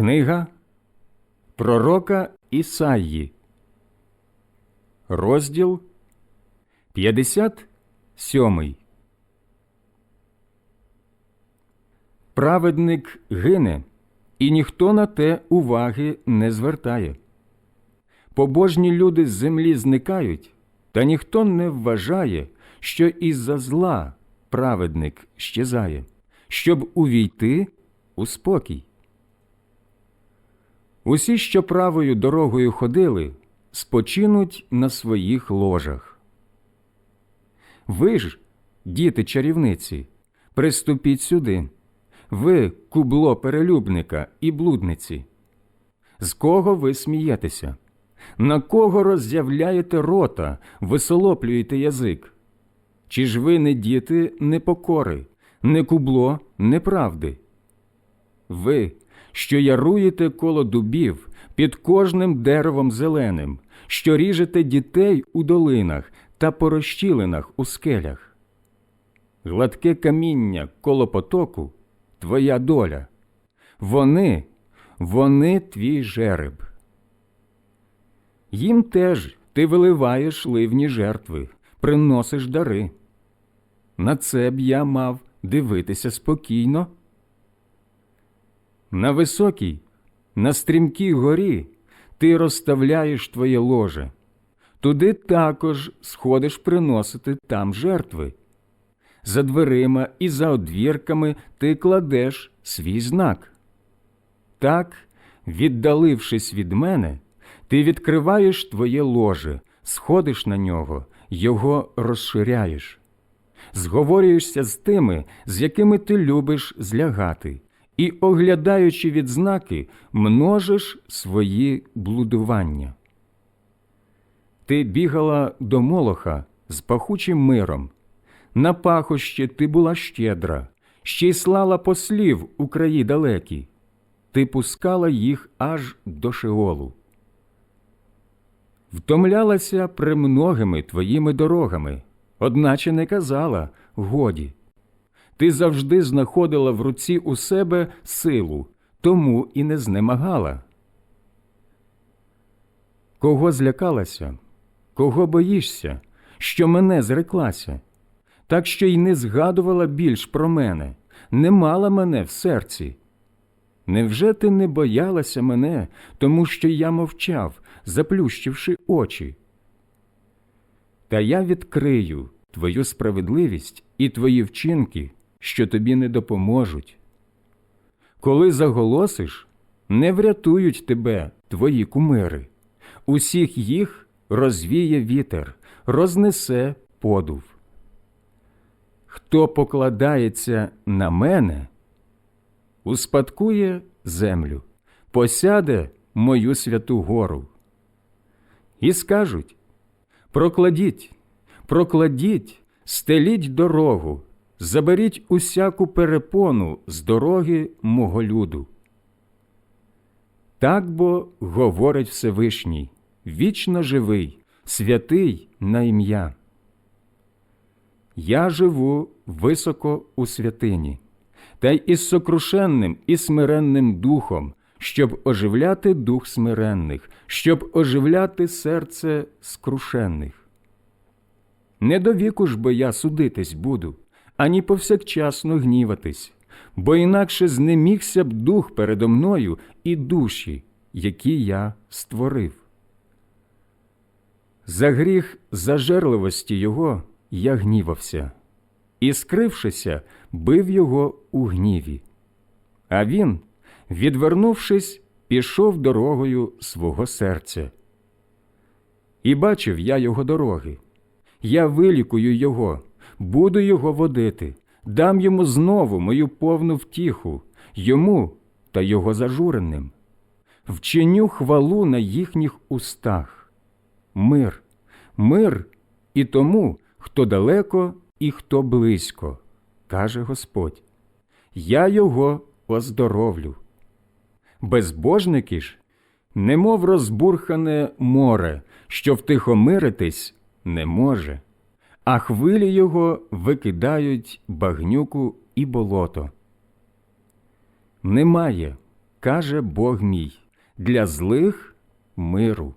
Книга Пророка Ісаї, розділ 57. Праведник гине, і ніхто на те уваги не звертає. Побожні люди з землі зникають, та ніхто не вважає, що із-за зла праведник щезає, щоб увійти у спокій. Усі, що правою дорогою ходили, спочинуть на своїх ложах. Ви ж, діти чарівниці, приступіть сюди, ви кубло перелюбника і блудниці. З кого ви смієтеся? На кого роззявляєте рота, висолоплюєте язик? Чи ж ви не діти непокори, не кубло неправди? Ви, що яруєте коло дубів під кожним деревом зеленим, що ріжете дітей у долинах та по розщілинах у скелях. Гладке каміння коло потоку твоя доля. Вони, вони твій жереб. Їм теж ти виливаєш ливні жертви, приносиш дари. На це б я мав дивитися спокійно. На високій, на стрімкій горі ти розставляєш твоє ложе, туди також сходиш приносити там жертви. За дверима і за одвірками ти кладеш свій знак. Так, віддалившись від мене, ти відкриваєш твоє ложе, сходиш на нього, його розширяєш, зговорюєшся з тими, з якими ти любиш злягати, і, оглядаючи відзнаки, множиш свої блудування. Ти бігала до молоха з пахучим миром. На пахощі ти була щедра, ще й слала послів у краї далекі, ти пускала їх аж до Шеолу. Втомлялася премногими твоїми дорогами, одначе не казала годі. Ти завжди знаходила в руці у себе силу, тому і не знемагала. Кого злякалася, кого боїшся, що мене зреклася, так що й не згадувала більш про мене, не мала мене в серці. Невже ти не боялася мене, тому що я мовчав, заплющивши очі? Та я відкрию твою справедливість і твої вчинки, що тобі не допоможуть. Коли заголосиш, не врятують тебе твої кумири, усіх їх розвіє вітер, рознесе подув. Хто покладається на мене, успадкує землю, посяде мою святу гору. І скажуть прокладіть, прокладіть, стеліть дорогу, заберіть усяку перепону з дороги мого люду. Так бо говорить Всевишній, вічно живий, святий на ім'я. Я живу високо у святині, та й із сокрушенним і смиренним духом, щоб оживляти дух смиренних, щоб оживляти серце скрушенних. Не до віку ж бо я судитись буду, ані повсякчасно гніватись, бо інакше знемігся б дух передо мною і душі, які я створив. За гріх зажерливості його я гнівався, і, скрившися, бив його у гніві. А він, відвернувшись, пішов дорогою свого серця. І бачив я його дороги. Я вилікую його, буду його водити, дам йому знову мою повну втіху, йому та його зажуреним. Вчиню хвалу на їхніх устах. Мир, мир і тому, хто далеко і хто близько, каже Господь. Я його оздоровлю. Безбожники ж, немов розбурхане море, що втихомиритись не може, а хвилі його викидають багнюку і болото. Немає, каже Бог мій, для злих миру,